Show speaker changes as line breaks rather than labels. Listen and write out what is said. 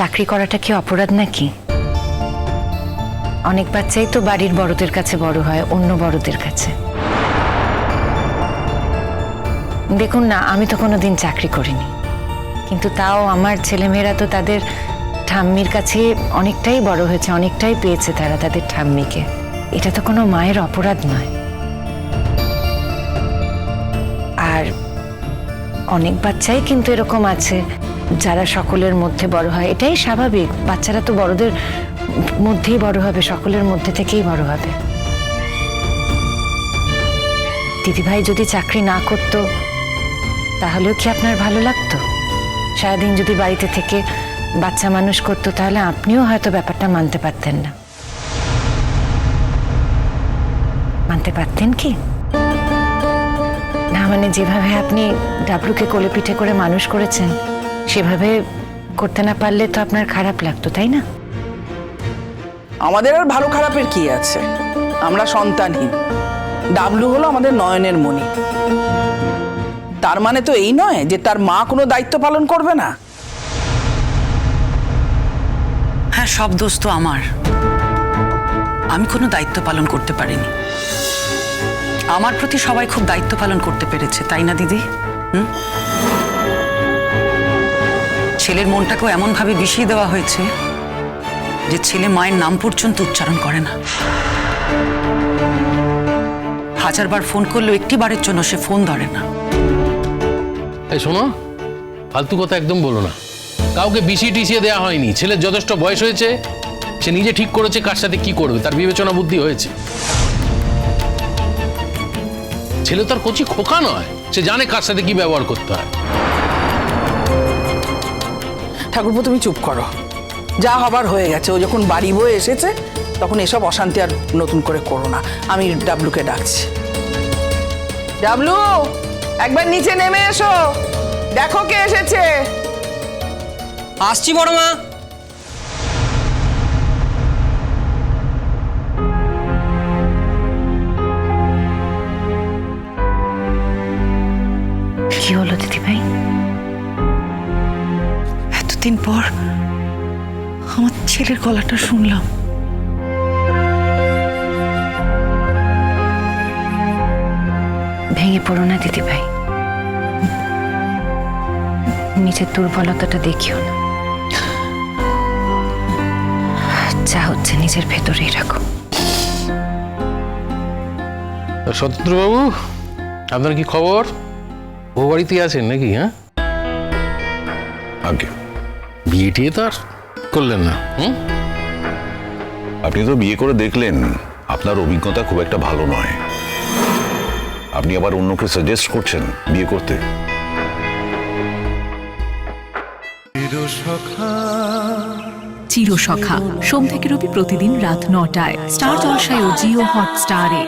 চাকরি করাটা কি অপরাধ নাকি? অনেক বাচ্চাই তো বাড়ির বড়দের কাছে বড় হয়, অন্য বড়দের কাছে। দেখুন না, আমি তো কোনোদিন চাকরি করিনি। কিন্তু তাও আমার ছেলেমেয়েরা তো তাদের ঠাম্মির কাছে অনেকটাই বড় হয়েছে, অনেকটাই পেয়েছে তারা তাদের ঠাম্মিকে। এটা তো কোনো মায়ের অপরাধ নয়। আর অনেক বাচ্চাই কিন্তু এরকম আছে যারা সকলের মধ্যে বড় হয়, এটাই স্বাভাবিক। বাচ্চারা তো বড়দের মধ্যেই বড় হবে, সকলের মধ্যে থেকেই বড় হবে। দিদিভাই যদি চাকরি না করতো, তাহলেও কি আপনার ভালো লাগতো? সারাদিন যদি বাড়িতে থেকে বাচ্চা মানুষ করতো, তাহলে আপনিও হয়তো ব্যাপারটা মানতে পারতেন না। মানতে পারতেন কি? না মানে যেভাবে আপনি ডাবলুকে কোলে পিঠে করে মানুষ করেছেন সেভাবে করতে না পারলে তো আপনার খারাপ লাগতো তাই না?
আমাদের আর ভালো খারাপের কি আছে? আমরা সন্তানহীন। ডাবলু হলো আমাদের নয়নের মণি। তার মানে তো এই নয় যে তার মা কোনো দায়িত্ব পালন করবে না।
হ্যাঁ সব দোষ তো আমার। আমি কোনো দায়িত্ব পালন করতে পারিনি। আমার প্রতি সবাই খুব দায়িত্ব পালন করতে পেরেছে তাই না দিদি? হুম? ছেলের মনটাকেও এমনভাবে বিষিয়ে দেওয়া হয়েছে যে ছেলে মায়ের নাম পর্যন্ত উচ্চারণ করে না। হাজারবার ফোন করলেও একটি বারের জন্য সে ফোন ধরে না।
এই শোনো, ফালতু কথা একদম বলো না। কাউকে বিসিয়ে টিসিয়ে দেওয়া হয়নি। ছেলের যথেষ্ট বয়স হয়েছে, সে নিজে ঠিক করেছে কার সাথে কি করবে, তার বিবেচনা বুদ্ধি হয়েছে। ছেলে তার কচি খোকা নয়, সে জানে কার সাথে কি ব্যবহার করতে হয়।
ঠাকুরপো তুমি চুপ করো। যা হবার হয়ে গেছে ও যখন বাড়ি বয়ে এসেছে তখন এসব অশান্তি আর নতুন করে করো না। আমি ডাবলুকে ডাকছি। ডাবলু একবার নিচে নেমে এসো। দেখো কে এসেছে।
আসছি বড় মা
কি হলো দিদিভাই?
এতদিন পর আমার ছেলের গলাটা শুনলাম।
ভেঙে পড়ো না দিদিভাই। নিজের দুর্বলতাটা দেখিও না। যা হচ্ছে নিজের ভেতরেই রাখো।
তা স্বতন্ত্রবাবু আপনার কি খবর? ও বাড়িতেই আছেন নাকি হ্যাঁ?
আগে
বিয়ে টিয়ে তো আর করলেন না হুম?
আপনি তো বিয়ে করে দেখলেন আপনার অভিজ্ঞতা খুব একটা ভালো নয়। আপনি আবার অন্যকে সাজেস্ট করছেন বিয়ে করতে।
চিরসখা। সোম থেকে রবি প্রতিদিন রাত নটায়। স্টার জলসায় ও জিও হটস্টারে।